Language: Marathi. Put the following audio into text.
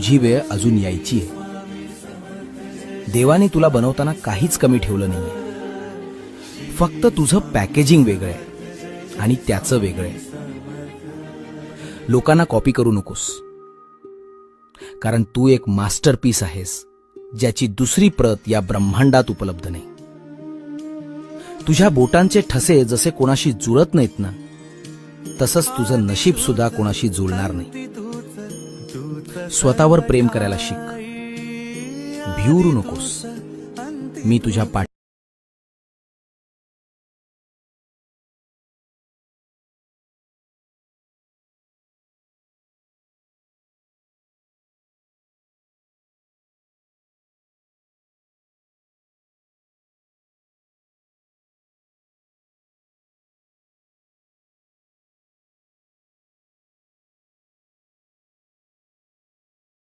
तुझी वेळ अजून यायची. आहे देवाने तुला बनवताना काहीच कमी ठेवलं नाहीये. फक्त तुझं पॅकेजिंग वेगळं आहे आणि त्याचं वेगळं आहे. लोकांना कॉपी करू नकोस. कारण तू एक मास्टरपीस आहेस ज्याची दुसरी प्रत या ब्रह्मांडात उपलब्ध नाही. तुझ्या बोटांचे ठसे जसे कोणाशी जुळत नाहीत ना तसंच तुझं नशीब सुद्धा कोणाशी जुळणार नाही. स्वतःवर प्रेम करायला शिक. भिवरू नकोस. मी तुझ्या पाठ